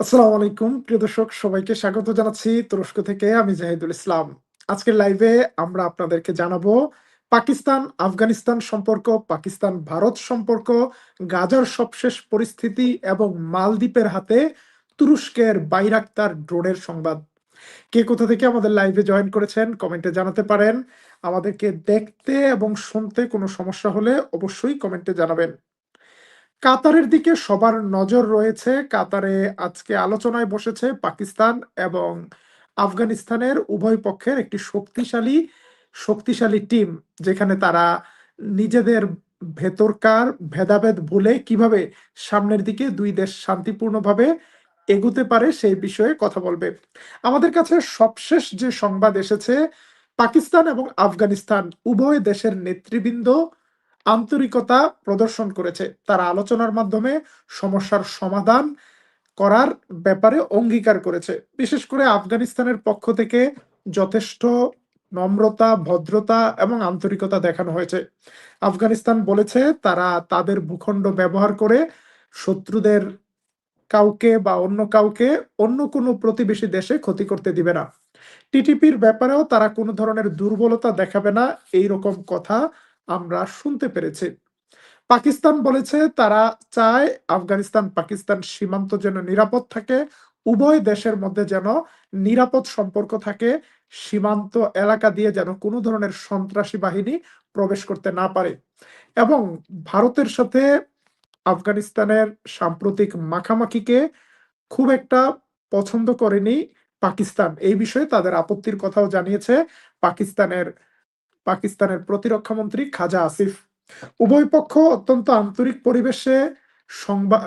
আসসালামু আলাইকুম। প্রিয় দর্শক, সবাইকে স্বাগত জানাচ্ছি তুরস্ক থেকে। আমি জাহিদুল ইসলাম। আজকের লাইভে আমরা আপনাদেরকে জানাব পাকিস্তান, আফগানিস্তান সম্পর্ক, পাকিস্তান, ভারত সম্পর্ক, গাজার সবশেষ পরিস্থিতি এবং মালদ্বীপের হাতে তুরস্কের বাইরাক্তার ড্রোনের সংবাদ। কে কোথা থেকে আমাদের লাইভে জয়েন করেছেন কমেন্টে জানাতে পারেন। আমাদেরকে দেখতে এবং শুনতে কোনো সমস্যা হলে অবশ্যই কমেন্টে জানাবেন। কাতারের দিকে সবার নজর রয়েছে। কাতারে আজকে আলোচনায় বসেছে পাকিস্তান এবং আফগানিস্তানের উভয় পক্ষের একটি শক্তিশালী শক্তিশালী টিম, যেখানে তারা নিজেদের ভেতরকার ভেদাভেদ ভুলে কীভাবে সামনের দিকে দুই দেশ শান্তিপূর্ণভাবে এগুতে পারে সেই বিষয়ে কথা বলবে। আমাদের কাছে সবশেষ যে সংবাদ এসেছে, পাকিস্তান এবং আফগানিস্তান উভয় দেশের নেতৃবৃন্দ আন্তরিকতা প্রদর্শন করেছে। তারা আলোচনার মাধ্যমে সমস্যার সমাধান করার ব্যাপারে অঙ্গীকার করেছে। বিশেষ করে আফগানিস্তানের পক্ষ থেকে যথেষ্ট নম্রতা, ভদ্রতা এবং আন্তরিকতা দেখানো হয়েছে। আফগানিস্তান বলেছে তারা তাদের ভূখণ্ড ব্যবহার করে শত্রুদের কাউকে বা অন্য কাউকে অন্য কোনো প্রতিবেশী দেশে ক্ষতি করতে দিবে না। টিটিপির ব্যাপারেও তারা কোনো ধরনের দুর্বলতা দেখাবে না। এই রকম কথা আমরা শুনতে পেরেছি। পাকিস্তান বলেছে তারা চায় আফগানিস্তান, পাকিস্তান সীমান্ত যেন নিরাপদ থাকে, উভয় দেশের মধ্যে যেন নিরাপদ সম্পর্ক থাকে, সীমান্ত এলাকা দিয়ে যেন কোনো ধরনের সন্ত্রাসী বাহিনী প্রবেশ করতে না পারে। এবং ভারতের সাথে আফগানিস্তানের সাম্প্রতিক মাখামাখিকে খুব একটা পছন্দ করেনি পাকিস্তান। এই বিষয়ে তাদের আপত্তির কথাও জানিয়েছে পাকিস্তানের পাকিস্তানের প্রতিরক্ষা মন্ত্রী খাজা আসিফ। উভয় পক্ষ অত্যন্ত আন্তরিক পরিবেশে সংবাদ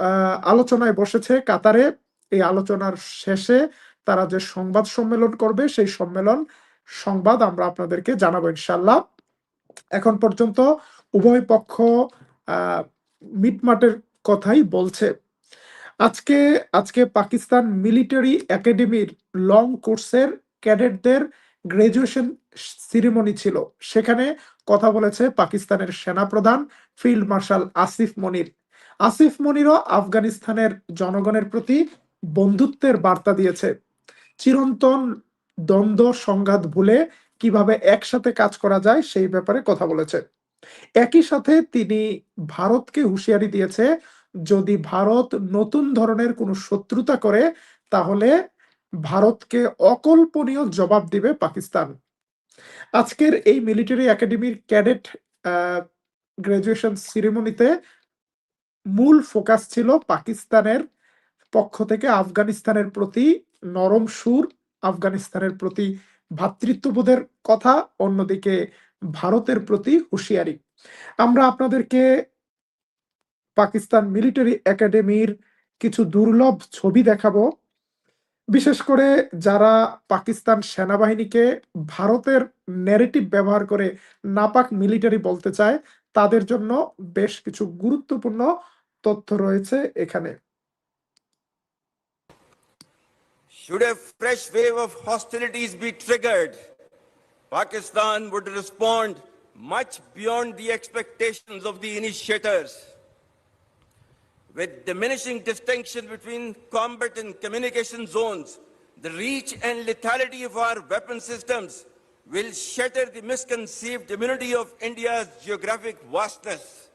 আলোচনায় বসেছে কাতারে। এই আলোচনার শেষে তারা যে সংবাদ সম্মেলন করবে, সেই সম্মেলন সংবাদ আমরা আপনাদেরকে জানাব ইনশাল্লাহ এখন পর্যন্ত উভয় পক্ষ মিটমাটের কথাই বলছে। আজকে আজকে পাকিস্তান মিলিটারি একাডেমির লং কোর্সের ক্যাডেটদের গ্রাজুয়েশন সিরিমনি ছিল। সেখানে কথা বলেছে পাকিস্তানের সেনাপ্রধান ফিল্ড মার্শাল আসিফ মনির। আসিফ মনিরও আফগানিস্তানের জনগণের প্রতি বন্ধুত্বের বার্তা দিয়েছে। চিরন্তন দ্বন্দ্ব, সংঘাত ভুলে কীভাবে একসাথে কাজ করা যায় সেই ব্যাপারে কথা বলেছে। একই সাথে তিনি ভারতকে হুঁশিয়ারি দিয়েছে, যদি ভারত নতুন ধরনের কোনো শত্রুতা করে, তাহলে ভারতকে অকল্পনীয় জবাব দিবে পাকিস্তান। আজকের এই মিলিটারি একাডেমির ক্যাডেট গ্রাজুয়েশন সিরিমনিতে মূল ফোকাস ছিল পাকিস্তানের পক্ষ থেকে আফগানিস্তানের প্রতি নরম সুর, আফগানিস্তানের প্রতি ভ্রাতৃত্ববোধের কথা, অন্যদিকে ভারতের প্রতি হুঁশিয়ারি। আমরা আপনাদেরকে পাকিস্তান মিলিটারি একাডেমির কিছু দুর্লভ ছবি দেখাবো। বিশেষ করে যারা পাকিস্তান সেনাবাহিনীকে ভারতের ন্যারেটিভ ব্যবহার করে নাপাক মিলিটারি বলতে চায় তাদের জন্য বেশ কিছু গুরুত্বপূর্ণ তথ্য রয়েছে এখানে Should a fresh wave of hostilities be triggered, Pakistan would respond much beyond the expectations of the initiators. With diminishing distinction between combat and communication zones, the reach and lethality of our weapon systems will shatter the misconceived immunity of India's geographic vastness.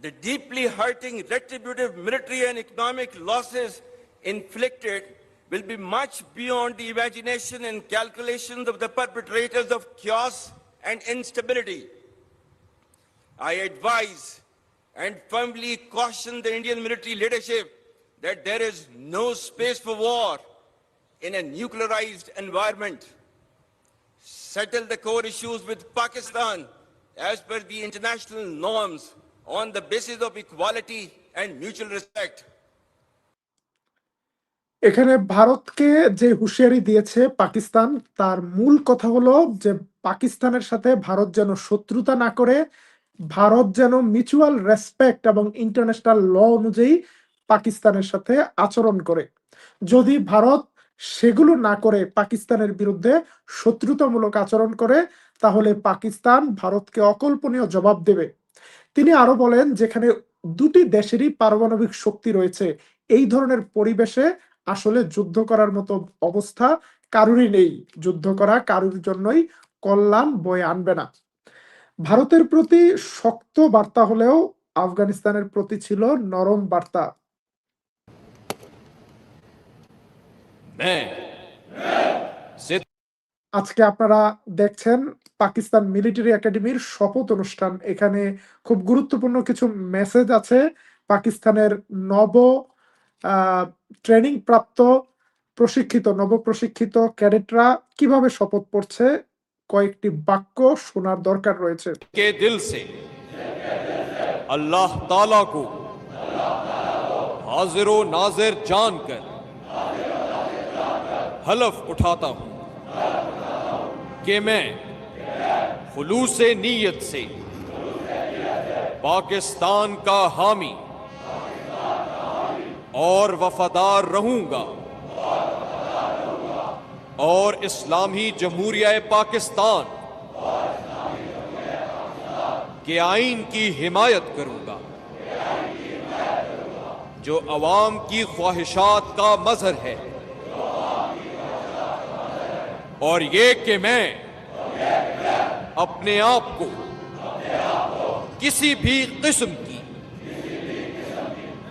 The deeply hurting retributive military and economic losses inflicted will be much beyond the imagination and calculations of the perpetrators of chaos and instability. I advise and firmly caution the Indian military leadership that there is no space for war in a nuclearized environment. Settle the core issues with Pakistan as per the international norms on the basis of equality and mutual respect. এখানে ভারতকে যে হুঁশিয়ারি দিয়েছে পাকিস্তান তার মূল কথা হলো যে পাকিস্তানের সাথে ভারত যেন শত্রুতা না করে ভারত যেন মিউচুয়াল রেসপেক্ট এবং ইন্টারন্যাশনাল ল অনুযায়ী পাকিস্তানের সাথে আচরণ করে। যদি ভারত সেগুলো না করে পাকিস্তানের বিরুদ্ধে শত্রুতামূলক আচরণ করে, তাহলে পাকিস্তান ভারতকে অকল্পনীয় জবাব দেবে। তিনি আরও বলেন, যেখানে দুটি দেশেরই পারমাণবিক শক্তি রয়েছে, এই ধরনের পরিবেশে আসলে যুদ্ধ করার মতো অবস্থা কারুরই নেই। যুদ্ধ করা কারুর জন্যই কল্যাণ বয়ে আনবে না। ভারতের প্রতি শক্ত বার্তা হলেও আফগানিস্তানের প্রতি ছিল নরম বার্তা। আজকে আপনারা দেখছেন পাকিস্তান মিলিটারি একাডেমির শপথ অনুষ্ঠান। এখানে খুব গুরুত্বপূর্ণ কিছু মেসেজ আছে পাকিস্তানের নব ট্রেনিং প্রাপ্ত প্রশিক্ষিত নব প্রশিক্ষিত ক্যাডেটরা কীভাবে শপথ পড়ছে কয়েকটি বাক্য শোনার দরকার রয়েছে। কে দিল সে? اللہ تعالی کو حاضر و ناظر جان کر حلف اٹھاتا ہوں کہ میں خلوص نیت سے پاکستان کا حامی اور وفادار رہوں گا। اور اسلامی جمہوریہ پاکستان, کے آئین کی حمایت کروں گا جو عوام کی خواہشات کا مظہر ہے۔ اور یہ کہ میں اپنے آپ کو کسی بھی قسم کی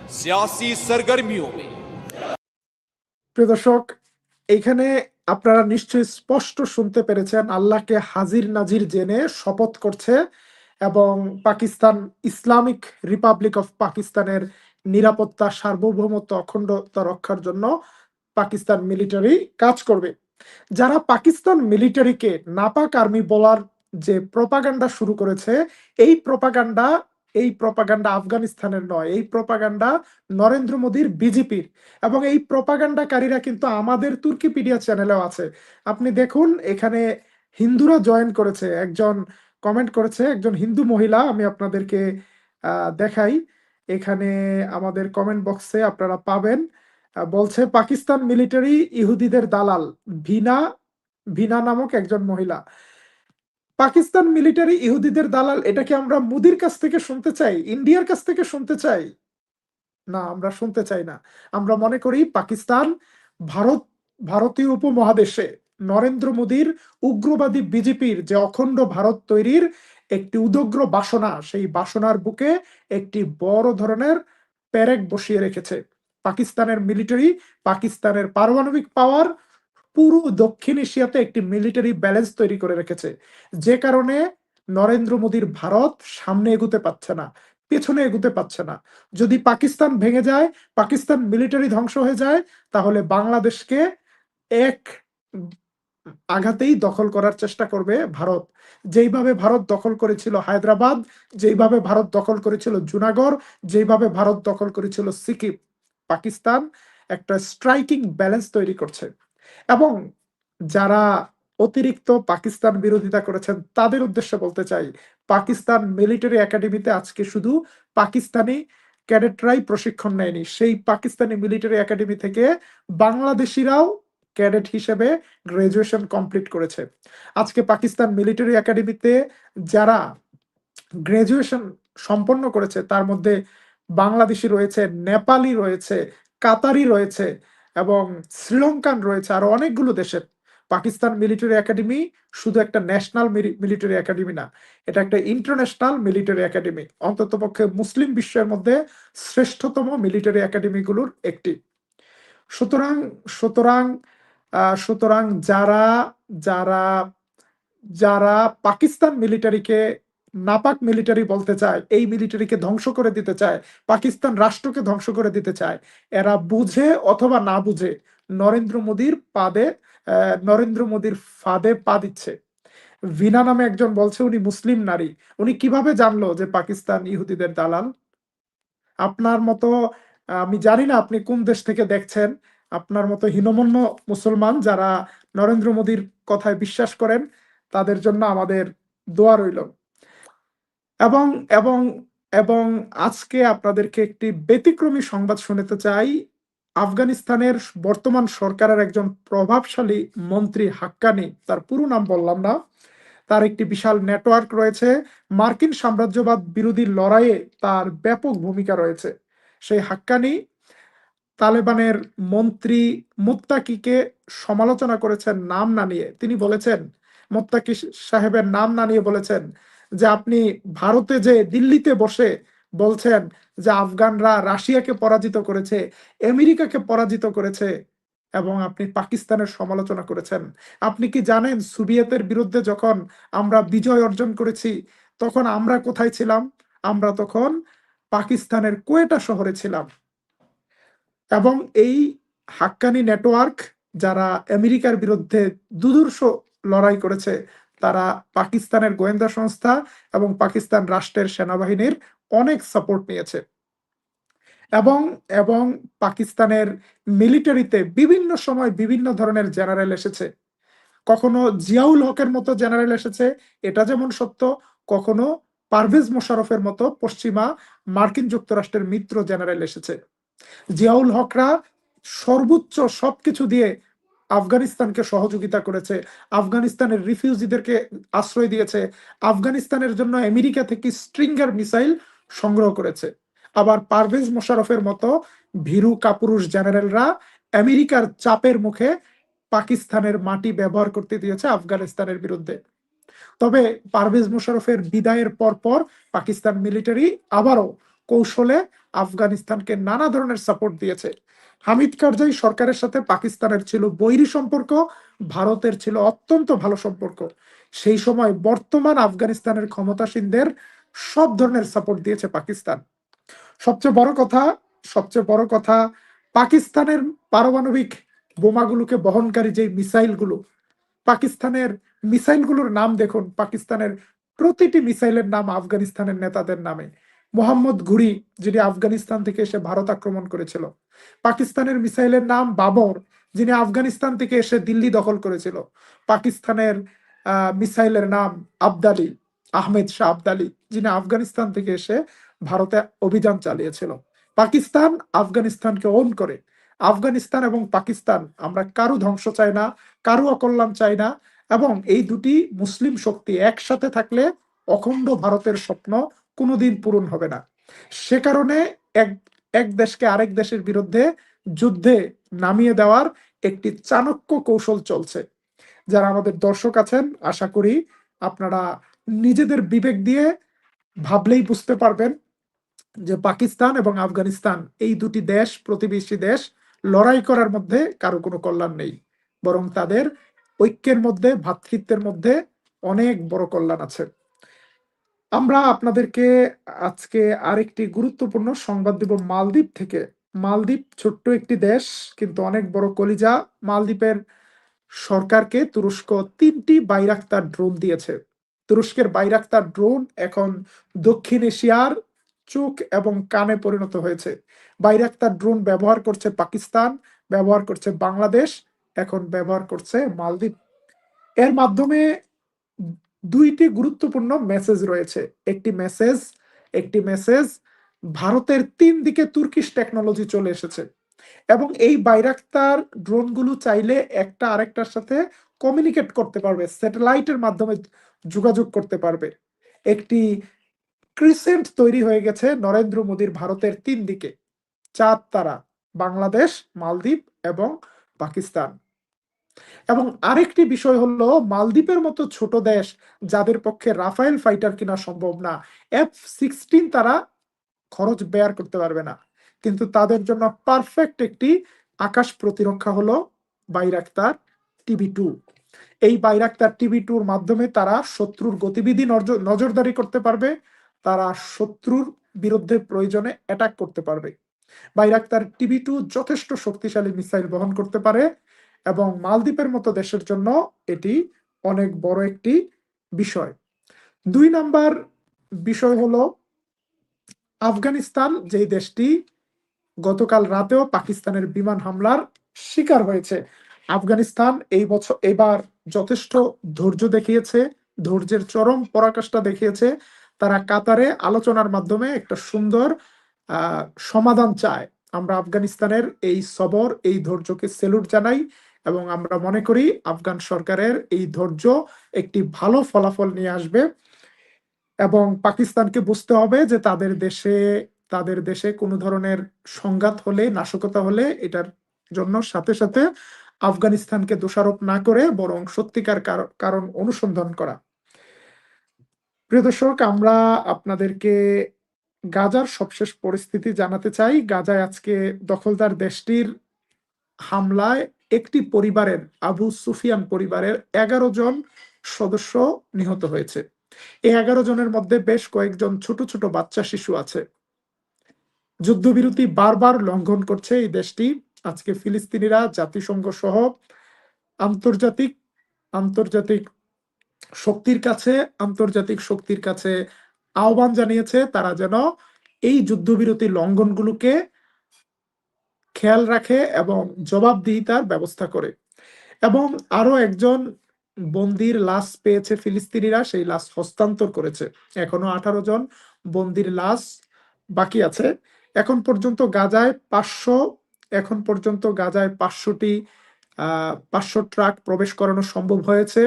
سیاسی سرگرمیوں میں پردرشک ایک ہنے আপনারা নিশ্চয়ই স্পষ্ট শুনতে পেরেছেন, আল্লাহকে হাজির নাজির জেনে শপথ করছে এবং পাকিস্তান ইসলামিক রিপাবলিক অফ পাকিস্তানের নিরাপত্তা সার্বভৌমত্ব অখণ্ডতা রক্ষার জন্য পাকিস্তান মিলিটারি কাজ করবে। যারা পাকিস্তান মিলিটারিকে নাপাক আর্মি বলার যে প্রপাগান্ডা শুরু করেছে, এই প্রপাগান্ডা এই প্রপাগান্ডা আফগানিস্তানের নয়, এই প্রপাগান্ডা নরেন্দ্র মোদীর বিজেপির। এবং এই প্রপাগান্ডাকারীরা কিন্তু আমাদের তুর্কিপিডিয়া চ্যানেলেও আছে। আপনি দেখুন, এখানে হিন্দুরা জয়েন করেছে, একজন কমেন্ট করেছে, একজন হিন্দু মহিলা, আমি আপনাদেরকে দেখাই। এখানে আমাদের কমেন্ট বক্সে আপনারা পাবেন বলছে, পাকিস্তান মিলিটারি ইহুদিদের দালাল, ভিনা ভিনা নামক একজন মহিলা। পাকিস্তান মিলিটারি ইহুদিদের দালাল, এটা কি আমরা মোদির কাছ থেকে শুনতে চাই? ইন্ডিয়ার কাছ থেকে শুনতে চাই? না, আমরা শুনতে চাই না। আমরা মনে করি পাকিস্তান ভারত, ভারতীয় উপমহাদেশে নরেন্দ্র মোদীর উগ্রবাদী বিজেপির যে অখণ্ড ভারত তৈরির একটি উদগ্র বাসনা, সেই বাসনার বুকে একটি বড় ধরনের প্যারেক বসিয়ে রেখেছে। পাকিস্তানের মিলিটারি, পাকিস্তানের পারমাণবিক পাওয়ার পুরো দক্ষিণ এশিয়াতে একটি মিলিটারি ব্যালেন্স তৈরি করে রেখেছে। যে কারণে নরেন্দ্র মোদীর ভারত সামনে এগুতে পারছে না, পেছনে এগুতে পারছে না। যদি পাকিস্তান ভেঙে যায়, পাকিস্তান মিলিটারি ধ্বংস হয়ে যায়, তাহলে বাংলাদেশকে এক আঘাতেই দখল করার চেষ্টা করবে ভারত। যেইভাবে ভারত দখল করেছিল হায়দ্রাবাদ, যেইভাবে ভারত দখল করেছিল জুনাগড়, যেইভাবে ভারত দখল করেছিল সিকিম, পাকিস্তান একটা স্ট্রাইকিং ব্যালেন্স তৈরি করছে। এবং যারা অতিরিক্ত পাকিস্তান বিরোধিতা করেছেন, তাদের উদ্দেশ্যে বলতে চাই, পাকিস্তান মিলিটারি একাডেমিতে আজকে শুধু পাকিস্তানি ক্যাডেটরাই প্রশিক্ষণ নেয়নি। সেই পাকিস্তানি মিলিটারি একাডেমি থেকে বাংলাদেশিরাও ক্যাডেট হিসেবে গ্রাজুয়েশন কমপ্লিট করেছে। আজকে পাকিস্তান মিলিটারি একাডেমিতে যারা গ্রাজুয়েশন সম্পন্ন করেছে, তার মধ্যে বাংলাদেশি রয়েছে, নেপালি রয়েছে, কাতারি রয়েছে এবং শ্রীলঙ্কান রয়েছে আরও অনেকগুলো দেশের। পাকিস্তান মিলিটারি একাডেমি শুধু একটা ন্যাশনাল মিলিটারি একাডেমি না, এটা একটা ইন্টারন্যাশনাল মিলিটারি একাডেমি। অন্ততপক্ষে মুসলিম বিশ্বের মধ্যে শ্রেষ্ঠতম মিলিটারি একাডেমিগুলোর একটি। সুতরাং সুতরাং সুতরাং যারা যারা যারা পাকিস্তান মিলিটারিকে নাপাক মিলিটারি বলতে চায়, এই মিলিটারিকে ধ্বংস করে দিতে চায়, পাকিস্তান রাষ্ট্রকে ধ্বংস করে দিতে চায়। এরা বুঝে অথবা না বুঝে নরেন্দ্র মোদীর পাদে নরেন্দ্র মোদীর ফাঁদে পা দিচ্ছে। ভিনা নামে একজন বলছে, উনি মুসলিম নারী। উনি কীভাবে জানলো যে পাকিস্তান ইহুদিদের দালাল? আপনার মতো, আমি জানি না আপনি কোন দেশ থেকে দেখছেন, আপনার মতো হীনমন্য মুসলমান যারা নরেন্দ্র মোদীর কথায় বিশ্বাস করেন, তাদের জন্য আমাদের দোয়া রইল। এবং এবং এবং আজকে আপনাদেরকে একটি ব্যতিক্রমী সংবাদ শোনাতে চাই। আফগানিস্তানের বর্তমান সরকারের একজন প্রভাবশালী মন্ত্রী হাক্কানি, তার পুরো নাম বললাম না, তার একটি বিশাল নেটওয়ার্ক রয়েছে। মার্কিন সাম্রাজ্যবাদ বিরোধী লড়াইয়ে তার ব্যাপক ভূমিকা রয়েছে। সেই হাক্কানি তালেবানের মন্ত্রী মুত্তাকিকে সমালোচনা করেছেন নাম না নিয়ে। তিনি বলেছেন, মুত্তাকি সাহেবের নাম না নিয়ে বলেছেন যে আপনি ভারতে যে দিল্লিতে বসে বলছেন যে আফগানরা রাশিয়াকে পরাজিত করেছে, আমেরিকাকে পরাজিত করেছে এবং আপনি পাকিস্তানের সমালোচনা করেছেন। আপনি কি জানেন সোভিয়েতের বিরুদ্ধে যখন আমরা বিজয় অর্জন করেছি, তখন আমরা কোথায় ছিলাম? আমরা তখন পাকিস্তানের কোয়েটা শহরে ছিলাম। এবং এই হাক্কানি নেটওয়ার্ক যারা আমেরিকার বিরুদ্ধে দুদূর্ষ লড়াই করেছে তারা পাকিস্তানের গোয়েন্দা সংস্থা এবং পাকিস্তান রাষ্ট্রের সেনাবাহিনীর অনেক সাপোর্ট নিয়েছে। এবং এবং পাকিস্তানের মিলিটারিতে বিভিন্ন সময় বিভিন্ন ধরনের জেনারেল এসেছে। কখনো জিয়াউল হকের মতো জেনারেল এসেছে, এটা যেমন সত্য, কখনো পারভেজ মোশারফের মতো পশ্চিমা মার্কিন যুক্তরাষ্ট্রের মিত্র জেনারেল এসেছে। জিয়াউল হকরা সর্বোচ্চ সবকিছু দিয়ে আফগানিস্তানকে সহযোগিতা করেছে, আফগানিস্তানের রিফিউজিদেরকে আশ্রয় দিয়েছে, আফগানিস্তানের জন্য আমেরিকা থেকে স্ট্রিঙ্গার মিসাইল সংগ্রহ করেছে। আবার পারভেজ মোশারফের মতো ভীরু কাপুরুষ জেনারেলরা আমেরিকার চাপের মুখে পাকিস্তানের মাটি ব্যবহার করতে দিয়েছে আফগানিস্তানের বিরুদ্ধে। তবে পারভেজ মোশারফের বিদায়ের পর পর পাকিস্তান মিলিটারি আবারও কৌশলে আফগানিস্তানকে নানা ধরনের সাপোর্ট দিয়েছে। হামিদ কারজাই সরকারের সাথে পাকিস্তানের ছিল বৈরী সম্পর্ক, ভারতের ছিল অত্যন্ত ভালো সম্পর্ক। সেই সময় বর্তমান আফগানিস্তানের ক্ষমতাসীনদের সব ধরনের সাপোর্ট দিয়েছে পাকিস্তান। সবচেয়ে বড় কথা, সবচেয়ে বড় কথা, পাকিস্তানের পারমাণবিক বোমাগুলোকে বহনকারী যে মিসাইলগুলো, পাকিস্তানের মিসাইলগুলোর নাম দেখুন, পাকিস্তানের প্রতিটি মিসাইলের নাম আফগানিস্তানের নেতাদের নামে। মোহাম্মদ ঘুরি যিনি আফগানিস্তান থেকে এসে ভারত আক্রমণ করেছিল। পাকিস্তানের মিসাইলের নাম বাবর, যিনি আফগানিস্তান থেকে এসে দিল্লি দখল করেছিল। পাকিস্তানের মিসাইলের নাম আবদালি, আহমেদ শাহ আবদালি, যিনি আফগানিস্তান থেকে এসে ভারতে অভিযান চালিয়েছিল। পাকিস্তান আফগানিস্তানকে ওন করে। আফগানিস্তান এবং পাকিস্তান, আমরা কারও ধ্বংস চাই না, কারও অকল্যাণ চাই না, এবং এই দুটি মুসলিম শক্তি একসাথে থাকলে অখণ্ড ভারতের স্বপ্ন কোনোদিন পূরণ হবে না। সে কারণে এক এক দেশকে আরেক দেশের বিরুদ্ধে যুদ্ধে নামিয়ে দেওয়ার একটি চাণক্য কৌশল চলছে। যারা আমাদের দর্শক আছেন, আশা করি আপনারা নিজেদের বিবেক দিয়ে ভাবলেই বুঝতে পারবেন যে পাকিস্তান এবং আফগানিস্তান এই দুটি দেশ, প্রতিবেশী দেশ লড়াই করার মধ্যে কারও কোনো কল্যাণ নেই। বরং তাদের ঐক্যের মধ্যে ভ্রাতৃত্বের মধ্যে অনেক বড় কল্যাণ আছে। আমরা আপনাদেরকে আজকে আরেকটি গুরুত্বপূর্ণ সংবাদ দিব মালদ্বীপ থেকে। মালদ্বীপ ছোট্ট একটি দেশ, কিন্তু অনেক বড় কলিজা। মালদ্বীপের সরকারকে তুরস্ক তিনটি বাইরাক্তার ড্রোন দিয়েছে। তুরস্কের বাইরাক্তার ড্রোন এখন দক্ষিণ এশিয়ার চোখ এবং কানে পরিণত হয়েছে। বাইরাক্তার ড্রোন ব্যবহার করছে পাকিস্তান, ব্যবহার করছে বাংলাদেশ, এখন ব্যবহার করছে মালদ্বীপ। এর মাধ্যমে দুইটি গুরুত্বপূর্ণ মেসেজ রয়েছে। একটি মেসেজ একটি মেসেজ ভারতের তিন দিকে তুর্কিশ টেকনোলজি চলে এসেছে। এবং এই বাইরাক্তার ড্রোনগুলো চাইলে একটা আরেকটার সাথে কমিউনিকেট করতে পারবে স্যাটেলাইটের মাধ্যমে যোগাযোগ করতে পারবে। একটি ক্রিসেন্ট তৈরি হয়ে গেছে নরেন্দ্র মোদীর ভারতের তিন দিকে চাঁদ তারা বাংলাদেশ, মালদ্বীপ এবং পাকিস্তান। এবং আরেকটি বিষয় হলো, মালদ্বীপের মতো ছোট দেশ যাদের পক্ষে রাফায়েল ফাইটার কিনা সম্ভব না এফ সিক্সটিন তারা খরচ বেয়ার করতে পারবে না। কিন্তু তাদের জন্য পারফেক্ট একটি আকাশ প্রতিরক্ষা হলো বাইরাক্তার টিভি টু এই বাইরাক্তার টিভি টুর মাধ্যমে তারা শত্রুর গতিবিধি নজর- নজরদারি করতে পারবে, তারা শত্রুর বিরুদ্ধে প্রয়োজনে অ্যাটাক করতে পারবে। বাইরাক্তার টিভি টু যথেষ্ট শক্তিশালী মিসাইল বহন করতে পারে এবং মালদ্বীপের মতো দেশের জন্য এটি অনেক বড় একটি বিষয়। দুই নাম্বার বিষয় হলো আফগানিস্তান, যেই দেশটি গতকাল রাতেও পাকিস্তানের বিমান হামলার শিকার হয়েছে। আফগানিস্তান এই বছর, এবার যথেষ্ট ধৈর্য দেখিয়েছে, ধৈর্যের চরম পরাকাষ্ঠা দেখিয়েছে। তারা কাতারে আলোচনার মাধ্যমে একটা সুন্দর সমাধান চায়। আমরা আফগানিস্তানের এই সবর, এই ধৈর্যকে সেলুট জানাই। এবং আমরা মনে করি আফগান সরকারের এই ধৈর্য একটি ভালো ফলাফল নিয়ে আসবে এবং পাকিস্তানকে বুঝতে হবে যে তাদের দেশে তাদের দেশে কোনো ধরনের সংঘাত হলে, নাশকতা হলে এটার জন্য সাথে সাথে আফগানিস্তানকে দোষারোপ না করে বরং সত্যিকার কার- কারণ অনুসন্ধান করা। প্রিয় দর্শক, আমরা আপনাদেরকে গাজার সবশেষ পরিস্থিতি জানাতে চাই। গাজায় আজকে দখলদার দেশটির হামলায় একটি পরিবারের, আবু সুফিয়ান পরিবারের এগারো জন সদস্য নিহত হয়েছে। এই এগারো জনের মধ্যে বেশ কয়েকজন ছোট ছোট বাচ্চা শিশু আছে। যুদ্ধবিরতি বারবার লঙ্ঘন করছে এই দেশটি। আজকে ফিলিস্তিনিরা জাতিসংঘ সহ আন্তর্জাতিক আন্তর্জাতিক শক্তির কাছে, আন্তর্জাতিক শক্তির কাছে আহ্বান জানিয়েছে তারা যেন এই যুদ্ধবিরতি লঙ্ঘনগুলোকে খেয়াল রাখে এবং জবাবদিহিতার ব্যবস্থা করে। এবং আরও একজন বন্দির লাশ পেয়েছে ফিলিস্তিনিরা, সেই লাশ হস্তান্তর করেছে। এখনও আঠারো জন বন্দির লাশ বাকি আছে। এখন পর্যন্ত গাজায় পাঁচশো, এখন পর্যন্ত গাজায় পাঁচশোটি পাঁচশো ট্রাক প্রবেশ করানো সম্ভব হয়েছে।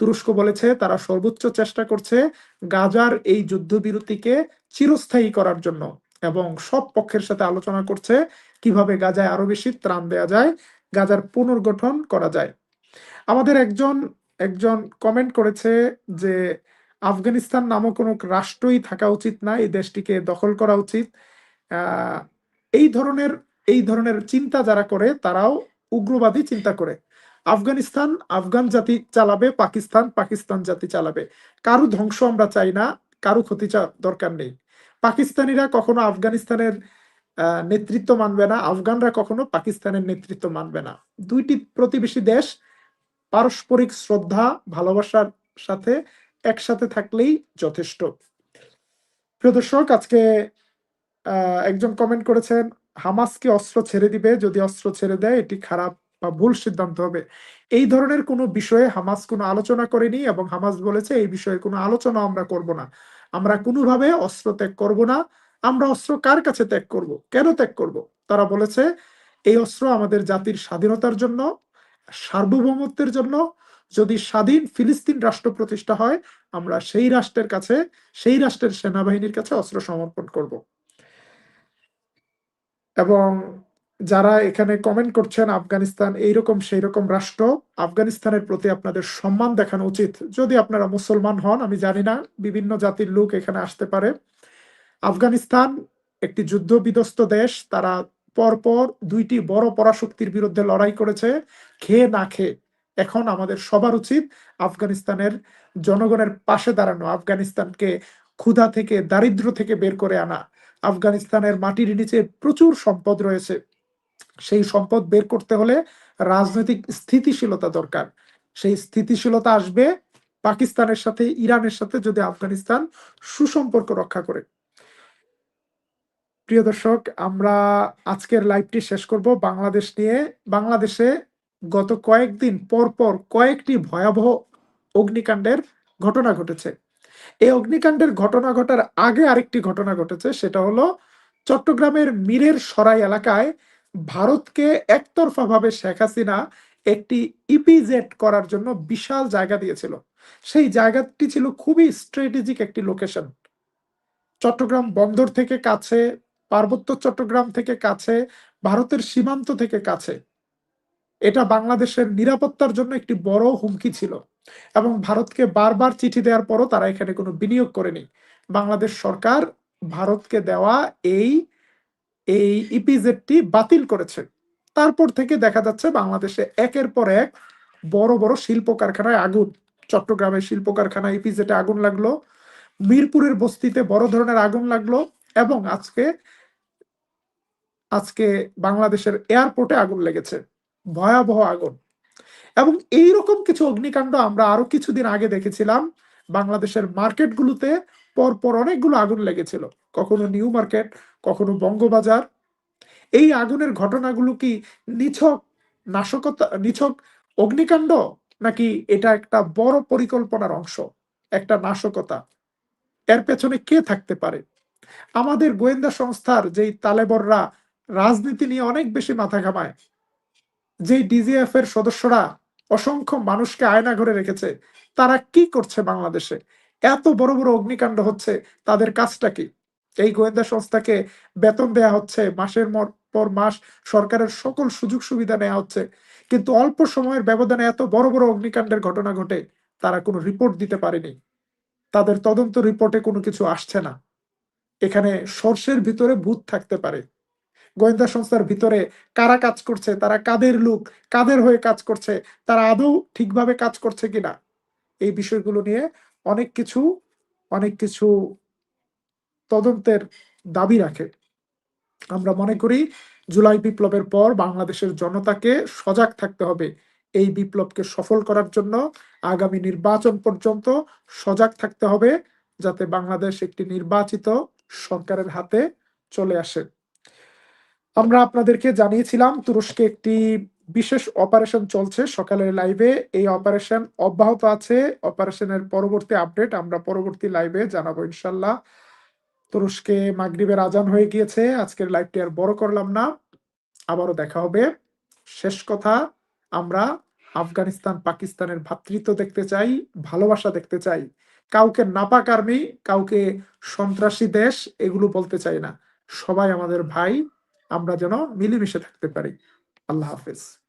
তুরস্ক বলেছে তারা সর্বোচ্চ চেষ্টা করছে গাজার এই যুদ্ধবিরতিকে চিরস্থায়ী করার জন্য এবং সব পক্ষের সাথে আলোচনা করছে কীভাবে গাজায় আরও বেশি ত্রাণ দেয়া যায়, গাজার পুনর্গঠন করা যায়। আমাদের একজন একজন কমেন্ট করেছে যে, আফগানিস্তান নামক কোনো রাষ্ট্রই থাকা উচিত না, এই দেশটিকে দখল করা উচিত। এই ধরনের এই ধরনের চিন্তা যারা করে, তারাও উগ্রবাদী চিন্তা করে। আফগানিস্তান আফগান জাতি চালাবে, পাকিস্তান পাকিস্তান জাতি চালাবে। কারও ধ্বংস আমরা চাই না, কারও ক্ষতি দরকার নেই। পাকিস্তানিরা কখনো আফগানিস্তানের নেতৃত্ব মানবে না। আফগানরা কখনো পাকিস্তানের নেতৃত্ব মানবে না। দুইটি প্রতিবেশী দেশ পারস্পরিক শ্রদ্ধা, ভালোবাসার সাথে একসাথে থাকলেই যথেষ্ট। প্রিয় দর্শক, আজকে একজন কমেন্ট করেছেন, হামাসকে অস্ত্র ছেড়ে দিবে, যদি অস্ত্র ছেড়ে দেয়, এটি খারাপ বা ভুল সিদ্ধান্ত হবে। এই ধরনের কোনো বিষয়ে হামাস কোনো আলোচনা করেনি এবং হামাস বলেছে, এই বিষয়ে কোনো আলোচনা আমরা করব না। আমরা কোনোভাবে অস্ত্র ত্যাগ করব না। আমরা অস্ত্র কার কাছে ত্যাগ করব? কেন ত্যাগ করব? তারা বলেছে, এই অস্ত্র আমাদের জাতির স্বাধীনতার জন্য, সার্বভৌমত্বের জন্য। যদি স্বাধীন ফিলিস্তিন রাষ্ট্র প্রতিষ্ঠা হয়, আমরা সেই রাষ্ট্রের কাছে, সেই রাষ্ট্রের সেনাবাহিনীর কাছে অস্ত্র সমর্পণ করব। এবং যারা এখানে কমেন্ট করছেন, আফগানিস্তান এইরকম সেই রকম রাষ্ট্র, আফগানিস্তানের প্রতি আপনাদের সম্মান দেখানো উচিত। যদি আপনারা মুসলমান হন, আমি জানি না, বিভিন্ন জাতির লোক এখানে আসতে পারে। আফগানিস্তান, একটি যুদ্ধ বিধ্বস্ত দেশ, তারা পরপর দুইটি বড় পরাশক্তির বিরুদ্ধে লড়াই করেছে। খেয়ে না খেয়ে। এখন আমাদের সবার উচিত আফগানিস্তানের জনগণের পাশে দাঁড়ানো, আফগানিস্তানকে ক্ষুধা থেকে, দারিদ্র থেকে বের করে আনা। আফগানিস্তানের মাটির নিচে প্রচুর সম্পদ রয়েছে। সেই সম্পদ বের করতে হলে রাজনৈতিক স্থিতিশীলতা দরকার। সেই স্থিতিশীলতা আসবে পাকিস্তানের সাথে, ইরানের সাথে যদি আফগানিস্তান সুসম্পর্ক রক্ষা করে। প্রিয় দর্শক, আমরা আজকের লাইভটি শেষ করব বাংলাদেশ নিয়ে। বাংলাদেশে গত কয়েকদিন পর পর কয়েকটি ভয়াবহ অগ্নিকাণ্ডের ঘটনা ঘটেছে। এই অগ্নিকাণ্ডের ঘটনা ঘটার আগে আরেকটি ঘটনা ঘটেছে, সেটা হলো চট্টগ্রামের মীরের সরাই এলাকায় ভারতকে একতরফা ভাবে শেখ হাসিনা একটি ইপিজেড করার জন্য বিশাল জায়গা দিয়েছিল। সেই জায়গাটি ছিল খুবই স্ট্র্যাটেজিক একটি লোকেশন চট্টগ্রাম বন্দর থেকে কাছে পার্বত্য চট্টগ্রাম থেকে কাছে, ভারতের সীমান্ত থেকে কাছে। এটা বাংলাদেশের নিরাপত্তার জন্য একটি বড় হুমকি ছিল এবং ভারতকে বারবার চিঠি দেওয়ার পরও তারা এখানে কোনো বিনিয়োগ করেনি। বাংলাদেশ সরকার ভারতকে দেওয়া এই এই ইপিজেডটি বাতিল করেছে। তারপর থেকে দেখা যাচ্ছে বাংলাদেশে একের পর এক বড় বড় শিল্প কারখানায় আগুন। চট্টগ্রামের শিল্প কারখানা ইপিজেডে আগুন লাগল, মিরপুরের বস্তিতে বড় ধরনের আগুন লাগল এবং আজকে আজকে বাংলাদেশের এয়ারপোর্টে আগুন লেগেছে, ভয়াবহ আগুন। এবং এইরকম কিছু অগ্নিকাণ্ড আমরা আরও কিছুদিন আগে দেখেছিলাম, বাংলাদেশের মার্কেটগুলোতে পরপর অনেকগুলো আগুন লেগেছিল। কখনো নিউ মার্কেট, কখনো বঙ্গবাজার। এই আগুনের ঘটনাগুলো কি নিছক নাশকতা, নিছক অগ্নিকাণ্ড, নাকি এটা একটা বড় পরিকল্পনার অংশ, একটা নাশকতা? এর পেছনে কে থাকতে পারে? আমাদের গোয়েন্দা সংস্থার যেই তালেবররা রাজনীতি নিয়ে অনেক বেশি মাথা ঘামায়। যেই ডিজিএফ এর সদস্যরা অসংখ্য মানুষকে আয়না ঘরে রেখেছে, তারা কি করছে বাংলাদেশে? এত বড় বড় অগ্নিকাণ্ড হচ্ছে, তাদের কাজটা কি? এই গোয়েন্দা সংস্থাকে বেতন দেয়া হচ্ছে, মাসের পর মাস সরকারের সকল সুযোগ সুবিধা নেওয়া হচ্ছে। কিন্তু অল্প সময়ের ব্যবধানে এত বড় বড় অগ্নিকাণ্ডের ঘটনা ঘটে, তারা কোনো রিপোর্ট দিতে পারেনি। তাদের তদন্ত রিপোর্টে কোনো কিছু আসছে না। এখানে সর্ষের ভিতরে ভূত থাকতে পারে। গোয়েন্দা সংস্থার ভিতরে কারা কাজ করছে, তারা কাদের লোক, কাদের হয়ে কাজ করছে, তারা আদৌ ঠিকভাবে কাজ করছে কিনা? এই বিষয়গুলো নিয়ে অনেক কিছু অনেক কিছু তদন্তের দাবি রাখে। আমরা মনে করি জুলাই বিপ্লবের পর বাংলাদেশের জনতাকে সজাগ থাকতে হবে। এই বিপ্লবকে সফল করার জন্য আগামী নির্বাচন পর্যন্ত সজাগ থাকতে হবে, যাতে বাংলাদেশ একটি নির্বাচিত সরকারের হাতে চলে আসে। আমরা আপনাদেরকে জানিয়েছিলাম তুরস্কে একটি বিশেষ অপারেশন চলছে সকালের লাইভে এই অপারেশন অব্যাহত আছে। অপারেশনের পরবর্তী আপডেট আমরা পরবর্তী লাইভে জানাব ইনশাল্লাহ। তুরস্কে মাগরিবের আজান হয়ে গিয়েছে। আজকের লাইভটি আর বড় করলাম না। আবারও দেখা হবে। শেষ কথা, আমরা আফগানিস্তান, পাকিস্তানের ভ্রাতৃত্ব দেখতে চাই, ভালোবাসা দেখতে চাই। কাউকে নাপাক আর্মি, কাউকে সন্ত্রাসী দেশ, এগুলো বলতে চাই না। সবাই আমাদের ভাই। আমরা যেন মিলেমিশে থাকতে পারি। আল্লাহ হাফেজ।